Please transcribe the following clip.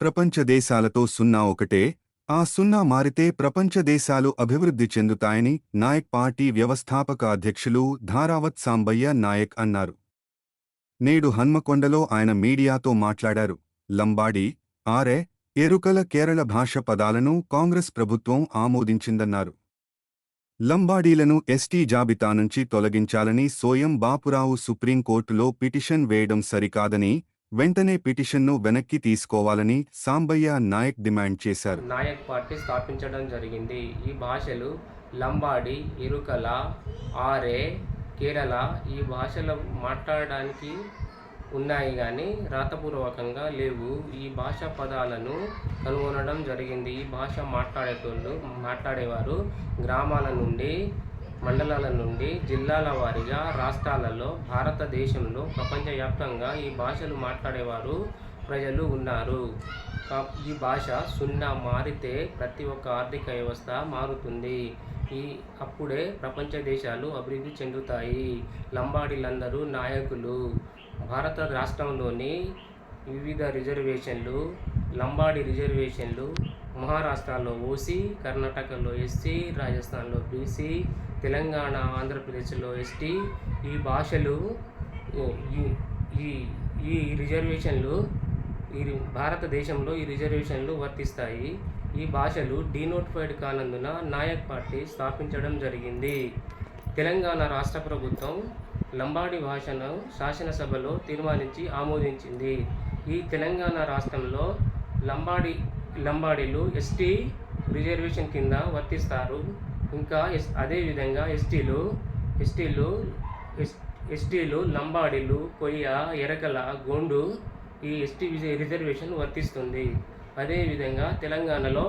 ప్రపంచ దేశాలతో సున్నా ఒకటే ఆ సున్నా మారితే ప్రపంచ దేశాలు అభివృద్ధి చెందుతాయని నాయక్ పార్టీ వ్యవస్థాపక అధ్యక్షులు ధారావత్ సాంబయ్య నాయక్ అన్నారు. నేడు హన్మకొండలో ఆయన మీడియాతో మాట్లాడారు. లంబాడి ఆరే ఎరుకల కేరళ భాష పదాలను కాంగ్రెస్ ప్రభుత్వం ఆమోదించిందన్నారు. లంబాడీలను ఎస్టీ జాబితా నుంచి తొలగించాలని సోయం బాపురావు సుప్రీంకోర్టులో పిటిషన్ వేయడం సరికాదని వెంటనే పిటిషన్ను వెనక్కి తీసుకోవాలని సాంబయ్య నాయక్ డిమాండ్ చేశారు. నాయక్ పార్టీ స్థాపించడం జరిగింది. ఈ భాషలు లంబాడి ఇరుకల ఆరే కేరళ ఈ భాషలు మాట్లాడడానికి ఉన్నాయి కానీ రాతపూర్వకంగా లేవు. ఈ భాష పదాలను కనుగొనడం జరిగింది. ఈ భాష మాట్లాడేటోళ్ళు మాట్లాడేవారు గ్రామాల నుండి మండలాల నుండి జిల్లాల వారీగా రాష్ట్రాలలో భారతదేశంలో ప్రపంచవ్యాప్తంగా ఈ భాషలు మాట్లాడేవారు ప్రజలు ఉన్నారు. ఈ భాష సున్నా మారితే ప్రతి ఒక్క ఆర్థిక వ్యవస్థ మారుతుంది. ఈ అప్పుడే ప్రపంచ దేశాలు అభివృద్ధి చెందుతాయి. లంబాడీలందరూ నాయకులు. భారత రాష్ట్రంలోని వివిధ రిజర్వేషన్లు లంబాడి రిజర్వేషన్లు మహారాష్ట్రలో ఓసీ కర్ణాటకలో ఎస్సీ రాజస్థాన్లో బీసీ తెలంగాణ ఆంధ్రప్రదేశ్లో ఎస్టీ. ఈ భాషలు ఈ ఈ ఈ రిజర్వేషన్లు ఈ భారతదేశంలో ఈ రిజర్వేషన్లు వర్తిస్తాయి. ఈ భాషలు డీనోటిఫైడ్ కానందున నాయక్ పార్టీ స్థాపించడం జరిగింది. తెలంగాణ రాష్ట్ర ప్రభుత్వం లంబాడి భాషను శాసనసభలో తీర్మానించి ఆమోదించింది. ఈ తెలంగాణ రాష్ట్రంలో లంబాడి లంబాడీలు ఎస్టీ రిజర్వేషన్ కింద వర్తిస్తారు. ఇంకా ఎస్ అదేవిధంగా ఎస్టీలు ఎస్టీలు ఎస్ ఎస్టీలు లంబాడీలు కొయ్య ఎరకల గోండు ఈ ఎస్టీ రిజర్వేషన్ వర్తిస్తుంది. అదేవిధంగా తెలంగాణలో